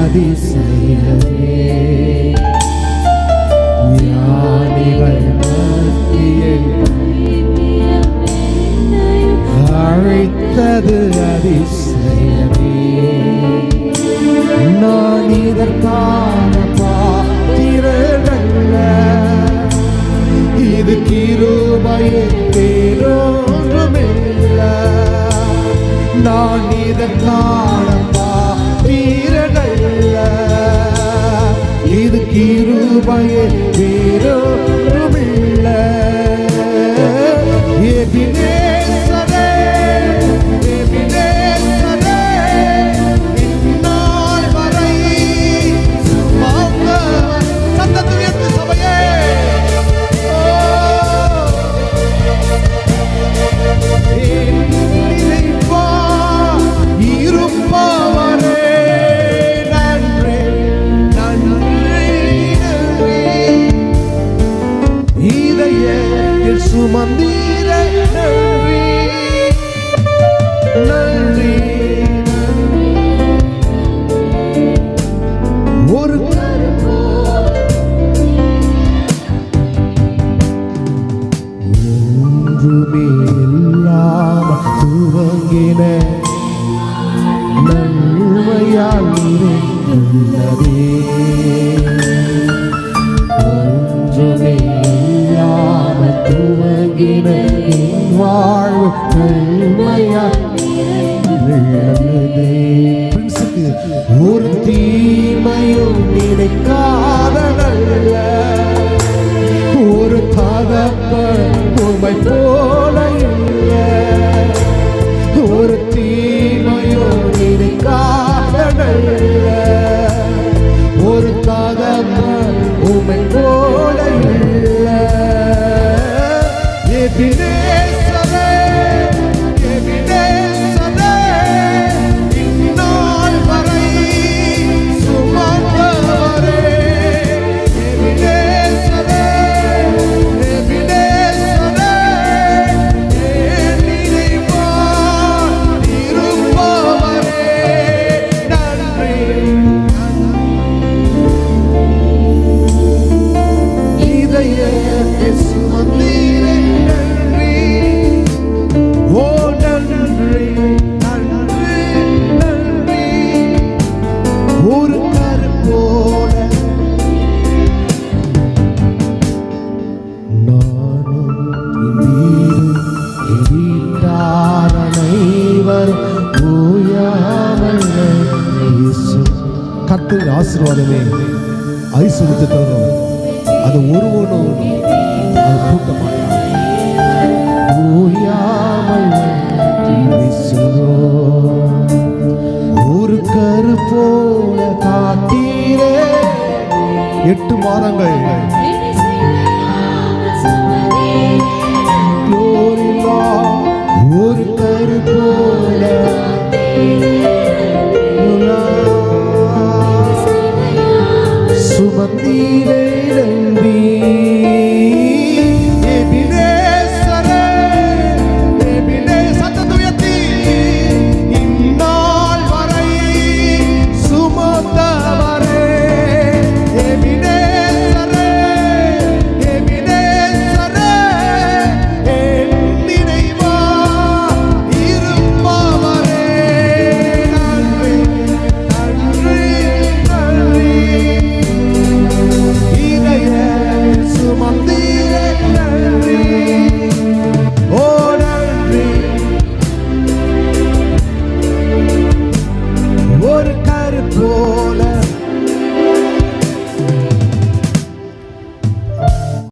அதிசயமே. ஞானிகள் மத்தியில் அழைத்தது அதிசயமே. நான் இதற்கான பாத்திரல்ல இது கிருபையின் பேரோன்றுமில்ல. நான் இதற்கான பாத்திரல்ல இது கிருபையே வீரோ இதயத்தில் சுமந்தீர நன்றி. நன்றி. ஒரு ஒன்றுமே இல்லாம துவங்கின நன்மையால் நிறைந்துள்ளதே துவங்கின என் வாழ்வு நன்மையால் பிரின்ஸுக்கு ஒரு தீமையும் நினைக்காத நல்ல ஒரு தகப்பன் உமை போ ஆசீர்வாதமே ஐஸ்வர்யத்தை தரும் அது ஒருவனும் அது பூட்ட மாட்டான் ஒரு கரு போல காத்தீரே. எட்டு மாதங்கள் சுமந்தீரே.